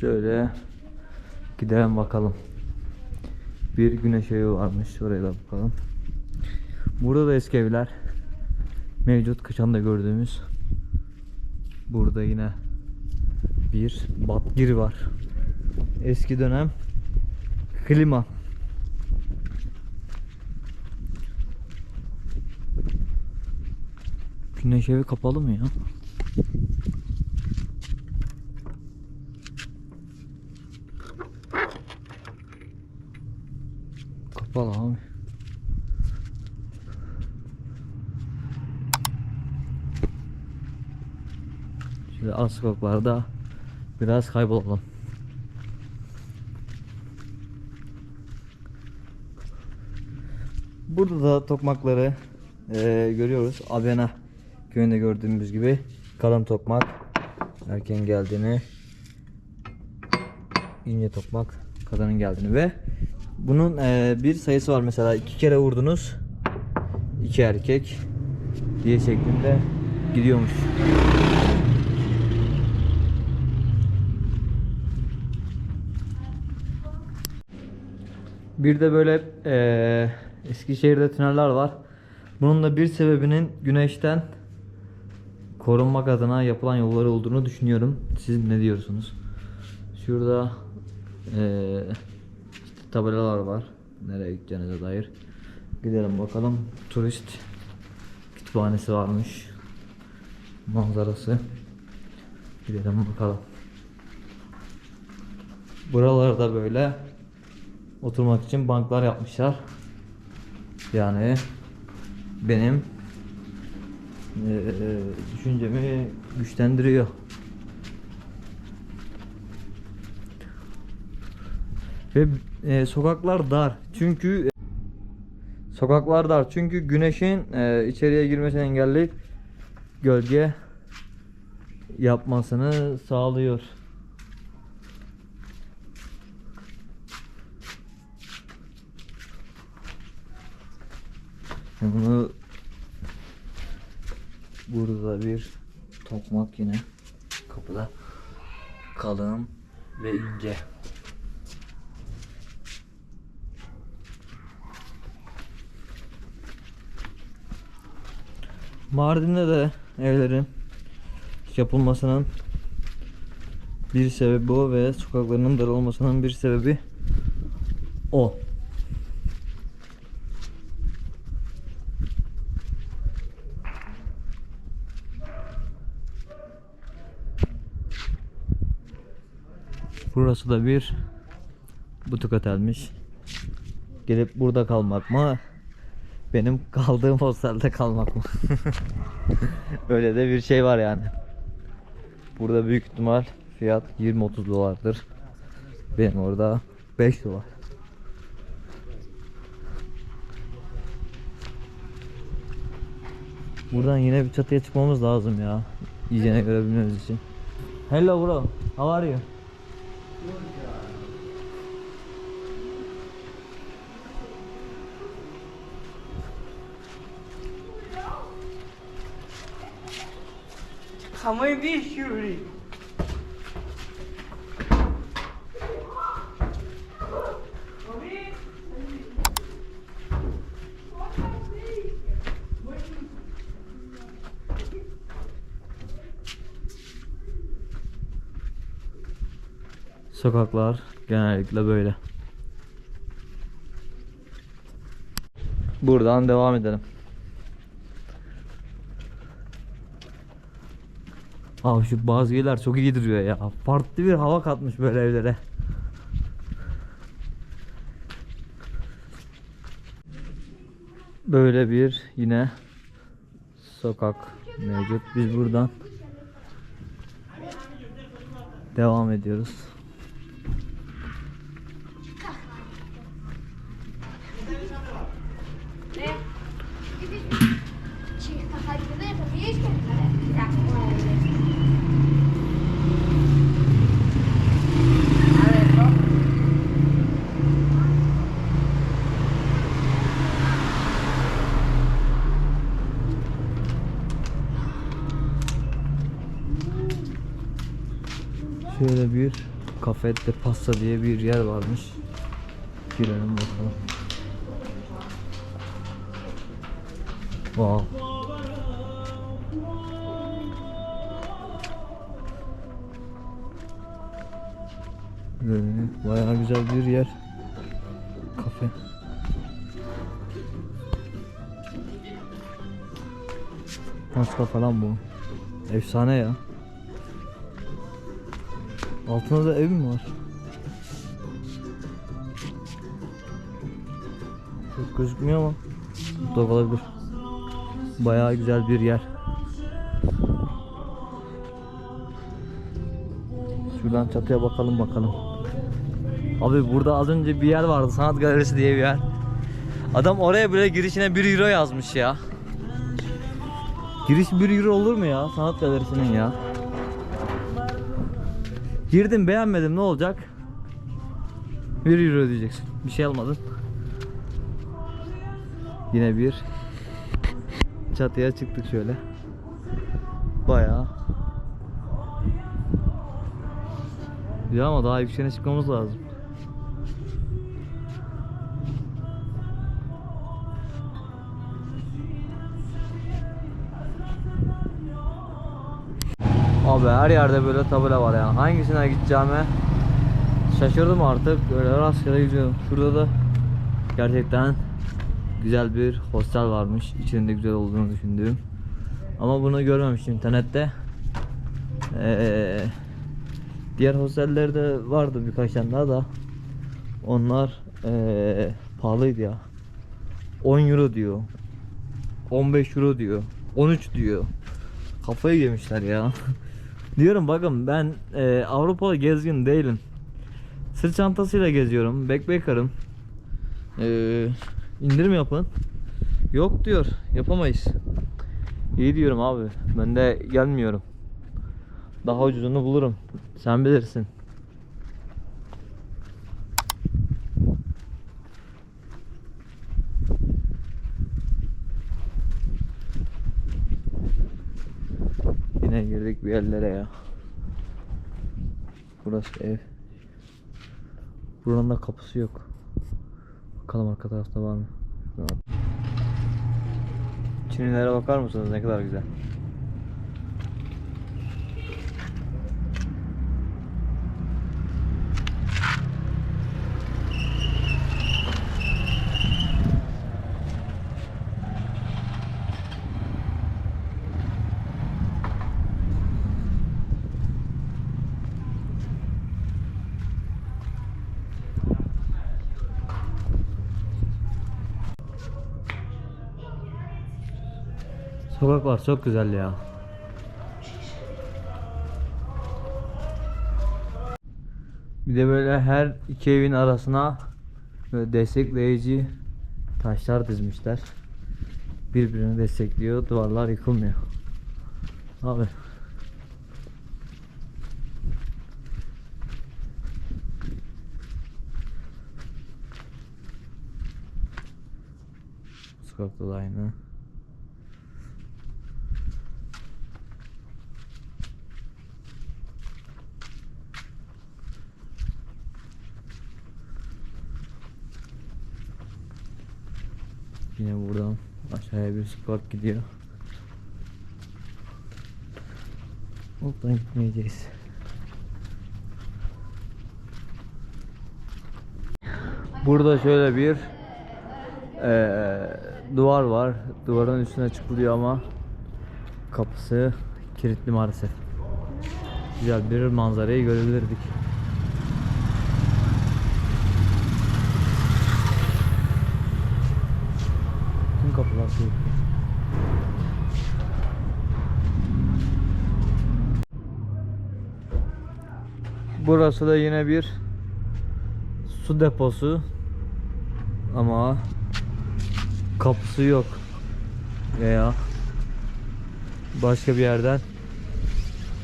Şöyle gidelim bakalım. Bir güneş evi varmış. Oraya da bakalım. Burada da eski evler. Mevcut kışanda gördüğümüz. Burada yine bir batgir var. Eski dönem klima. Güneş evi kapalı mı ya? Kapalı abi. Şöyle az sokaklarda biraz kaybolalım. Burada da tokmakları eee, görüyoruz. Abena köyünde gördüğümüz gibi kalın tokmak erken geldiğini ince tokmak kadının geldiğini ve bunun eee, bir sayısı var mesela iki kere vurdunuz iki erkek diye şeklinde gidiyormuş. Bir de böyle eee Eskişehir'de tüneller var. Bunun da bir sebebinin güneşten korunmak adına yapılan yolları olduğunu düşünüyorum. Siz ne diyorsunuz? Şurada eee tabelalar var. Nereye gideceğinize dair. Gidelim bakalım. Turist kütüphanesi varmış. Manzarası. Gidelim bakalım. Buralarda böyle oturmak için banklar yapmışlar. Yani benim eee, düşüncemi güçlendiriyor. Ve eee, sokaklar dar. Çünkü sokaklar dar. Çünkü güneşin eee, içeriye girmesini engelleyip gölge yapmasını sağlıyor. Bunu burada bir tokmak yine kapıda kalın ve ince. Mardin'de de evlerin yapılmasının bir sebebi o ve sokaklarının dar olmasının bir sebebi o. Burası da bir butik otelmiş. Gelip burada kalmak mı? Benim kaldığım hostelde kalmak mı? Öyle de bir şey var yani. Burada büyük ihtimal fiyat 20-30 dolardır. Benim orada 5 dolar. Buradan yine bir çatıya çıkmamız lazım ya. İyicene görebilmemiz için. Hello bro, how are you? самый вещь, Юрий. Sokaklar genellikle böyle. Buradan devam edelim. Abi şu bazı yerler çok iyi duruyor ya. Farklı bir hava katmış böyle evlere. Böyle bir yine sokak mevcut. Biz buradan devam ediyoruz. Şöyle bir Cafe de Pasta diye bir yer varmış. Girelim bakalım. Wow. Böyle bayağı güzel bir yer. Kafe. Nasıl kafe lan bu? Efsane ya. Altında da ev mi var? Çok gözükmüyor ama da olabilir. Bayağı güzel bir yer. Şuradan çatıya bakalım bakalım. Abi burada az önce bir yer vardı sanat galerisi diye bir yer. Adam oraya bile girişine 1 euro yazmış ya. Giriş 1 euro olur mu ya sanat galerisinin ya? Girdim beğenmedim ne olacak? 1 euro diyeceksin. Bir şey almadın. Yine bir çatıya çıktık şöyle. Bayağı. Ya ama daha yükseğine çıkmamız lazım. Abi her yerde böyle tabela var yani. Hangisine gideceğime şaşırdım artık. Böyle rastgele gidiyorum. Şurada da gerçekten güzel bir hostel varmış. İçinde güzel olduğunu düşündüğüm. Ama bunu görmemiştim internette. Ee, diğer hostellerde vardı birkaç tane daha da. Onlar ee, pahalıydı ya. 10 euro diyor. 15 euro diyor. 13 diyor. Kafayı yemişler ya. Diyorum bakın ben e, Avrupalı gezgin değilim. Sırt çantasıyla geziyorum. Backpacker'ım. E, indirim yapın. Yok diyor. Yapamayız. İyi diyorum abi. Ben de gelmiyorum. Daha ucuzunu bulurum. Sen bilirsin. Yine girdik bir yerlere ya. Burası ev. Buranın da kapısı yok. Bakalım arka tarafta var mı? Yok. Çinilere bakar mısınız ne kadar güzel. Sokaklar çok güzel ya. Bir de böyle her iki evin arasına böyle destekleyici taşlar dizmişler. Birbirini destekliyor. Duvarlar yıkılmıyor. Abi. Sokakta da aynı. Yine buradan aşağıya bir sokak gidiyor. Oradan gitmeyeceğiz. Burada şöyle bir eee, duvar var. Duvarın üstüne çıkılıyor ama kapısı kilitli maalesef. Güzel bir manzarayı görebilirdik. Kapılar kilitli. Burası da yine bir su deposu ama kapısı yok veya başka bir yerden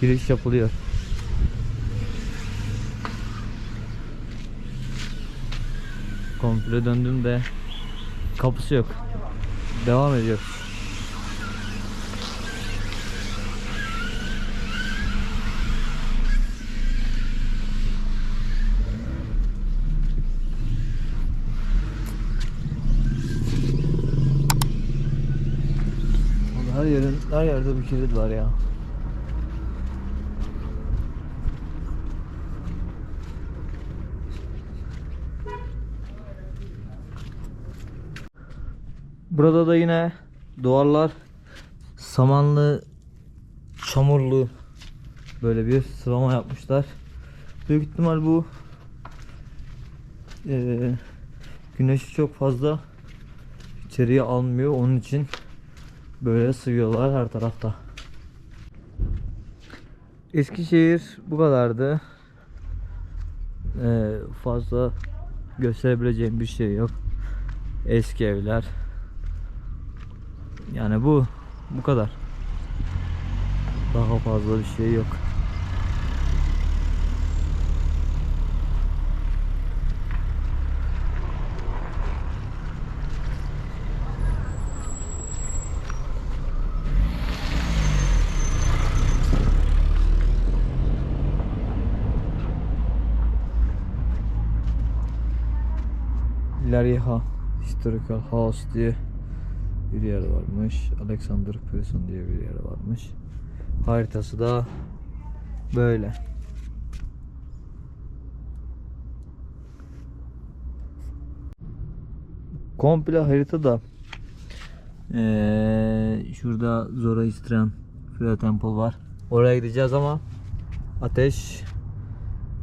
giriş yapılıyor. Komple döndüm de kapısı yok devam ediyoruz. Her yerin her yerde bir kilit var ya. Burada da yine duvarlar samanlı, çamurlu böyle bir sıralama yapmışlar. Büyük ihtimal bu eee, güneşi çok fazla içeriye almıyor. Onun için böyle sıvıyorlar her tarafta. Eskişehir bu kadardı. Ee, fazla gösterebileceğim bir şey yok. Eski evler. Yani bu bu kadar. Daha fazla bir şey yok. Lariha Historical House diye bir yer varmış. Alexander Prison diye bir yer varmış. Haritası da böyle. Komple harita da eee, şurada Zoroastrian Freya Temple var. Oraya gideceğiz ama ateş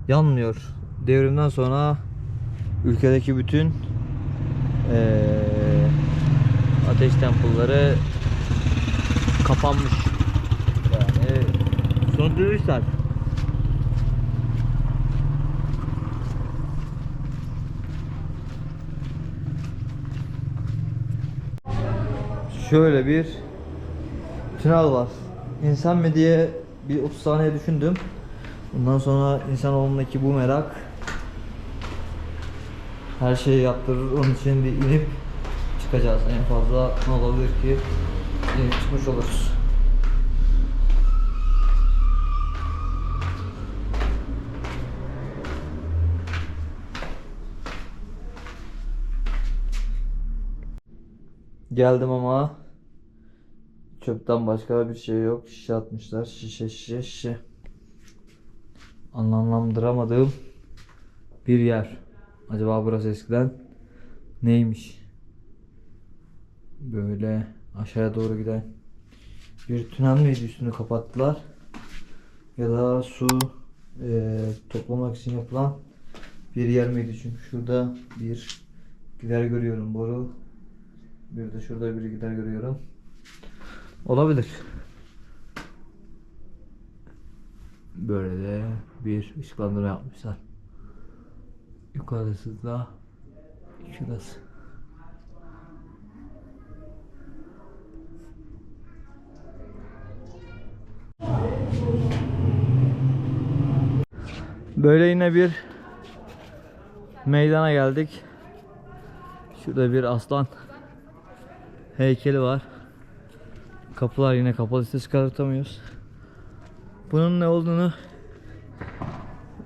yanmıyor. Devrimden sonra ülkedeki bütün eee, ateş temple'ları kapanmış. Yani söndürmüşler. Şöyle bir tünel var. İnsan mı diye bir 30 saniye düşündüm. Bundan sonra insanoğlundaki bu merak her şeyi yaptırır. Onun için bir inip çıkacağız. En fazla ne olabilir ki? İnip çıkmış oluruz. Geldim ama çöpten başka bir şey yok. Şişe atmışlar. Şişe şişe şişe. Anlamlandıramadığım bir yer. Acaba burası eskiden neymiş? Böyle aşağıya doğru giden bir tünel miydi üstünü kapattılar? Ya da su eee, toplamak için yapılan bir yer miydi? Çünkü şurada bir gider görüyorum boru. Bir de şurada bir gider görüyorum. Olabilir. Böyle de bir ışıklandırma yapmışlar. Yukarısı da şurası. Böyle yine bir meydana geldik. Şurada bir aslan heykeli var. Kapılar yine kapalı ses çıkartamıyoruz. Bunun ne olduğunu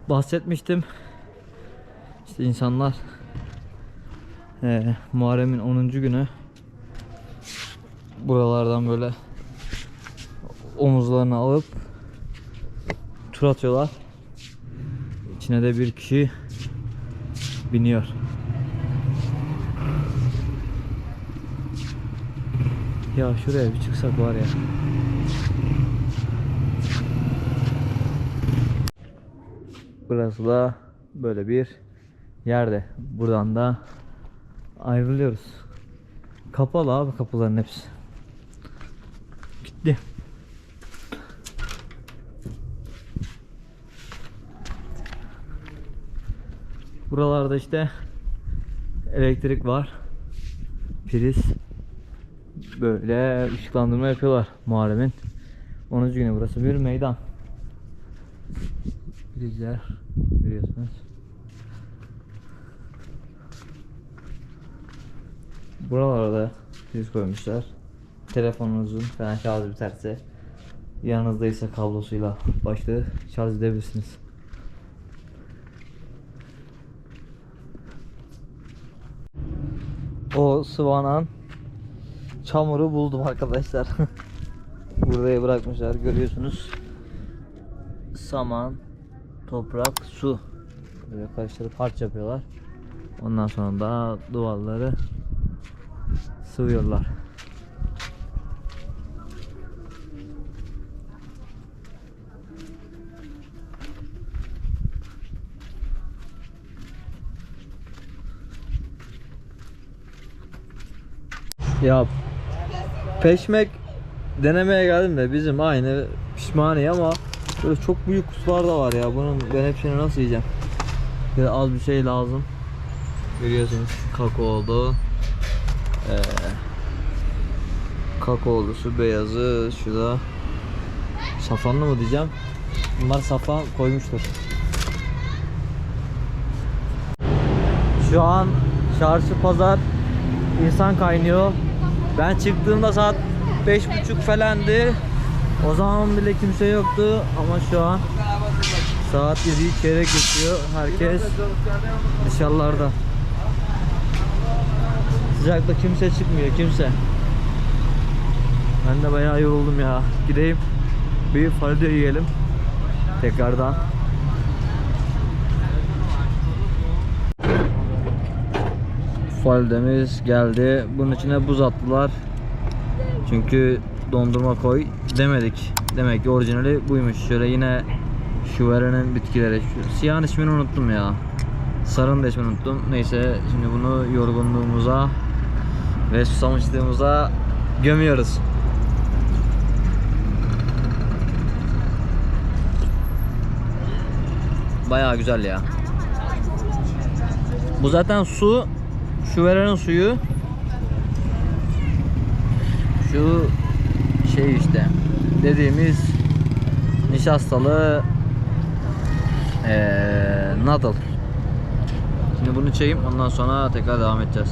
bahsetmiştim. İşte insanlar eee Muharrem'in 10. günü buralardan böyle omuzlarını alıp tur atıyorlar. İçine de bir kişi biniyor. Ya şuraya bir çıksak var ya. Burası da böyle bir yerde. Buradan da ayrılıyoruz. Kapalı abi kapıların hepsi. Gitti. Buralarda işte elektrik var. Priz. Böyle ışıklandırma yapıyorlar Muharrem'in. 10. günü burası bir meydan. Prizler görüyorsunuz. Buralarda priz koymuşlar. Telefonunuzun falan şarjı biterse yanınızdaysa kablosuyla başlığı şarj edebilirsiniz. O sıvanan çamuru buldum arkadaşlar. Buraya bırakmışlar görüyorsunuz. Saman, toprak, su. Böyle karıştırıp harç yapıyorlar. Ondan sonra da duvarları sıvıyorlar. Ya peşmek denemeye geldim de bizim aynı pişmaniye ama böyle çok büyük kuslar da var ya. Bunun ben hepsini nasıl yiyeceğim? De az bir şey lazım. Görüyorsunuz kakaolu. Ee, kakaolusu, beyazı, şu da safranlı mı diyeceğim. Bunlar safran koymuştur. Şu an çarşı pazar insan kaynıyor. Ben çıktığımda saat beş buçuk falandı. O zaman bile kimse yoktu ama şu an saat 7'yi çeyrek geçiyor. Herkes dışarılarda. Sıcakta kimse çıkmıyor kimse. Ben de bayağı yoruldum ya. Gideyim bir fasulye yiyelim. Tekrardan. Faldemiz geldi. Bunun içine buz attılar. Çünkü dondurma koy demedik. Demek ki orijinali buymuş. Şöyle yine şu verenin bitkileri. Siyahın ismini unuttum ya. Sarının da ismini unuttum. Neyse şimdi bunu yorgunluğumuza ve susamışlığımıza gömüyoruz. Bayağı güzel ya. Bu zaten su şu verenin suyu şu şey işte dediğimiz nişastalı eee noodle. Şimdi bunu çekeyim ondan sonra tekrar devam edeceğiz.